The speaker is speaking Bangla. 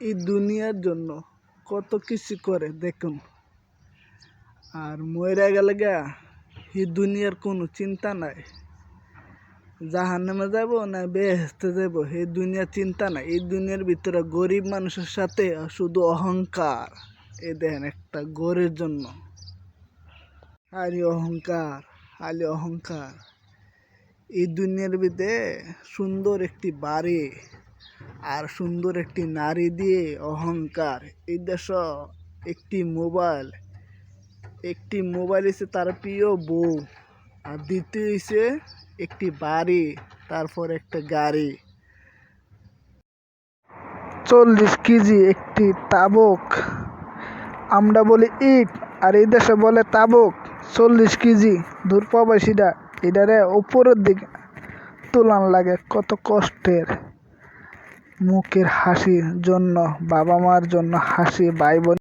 এই দুনিয়ার জন্য কত কিছু করে, দেখুন। আর মরে গেলে গা এই দুনিয়ার কোনো চিন্তা নাই। জাহান নামে যাব না বেহেস্তে যাব, এই দুনিয়ার চিন্তা নাই। এই দুনিয়ার ভিতরে গরিব মানুষের সাথে শুধু অহংকার এ দেখেন একটা গরের জন্য। আরে অহংকার আলে অহংকার। এই দুনিয়ার ভিতরে সুন্দর একটি বাড়ি। আর সুন্দর একটি নারী দিয়ে অহংকার। এই দেশ একটি মোবাইল। একটি মোবাইল এসে তার প্রিয় বউ আর দ্বিতীয় হইছে একটি বাড়ি, তারপর একটা গাড়ি। চল্লিশ কেজি একটি তাবক। আমরা বলি ইট আর এই দেশে বলে তাবক। চল্লিশ কেজি দূর প্রবাসীরা এটারে উপরের দিকে তুলান লাগে, কত কষ্টের। মুখের হাসির জন্য বাবা মার জন্য হাসি ভাই বোন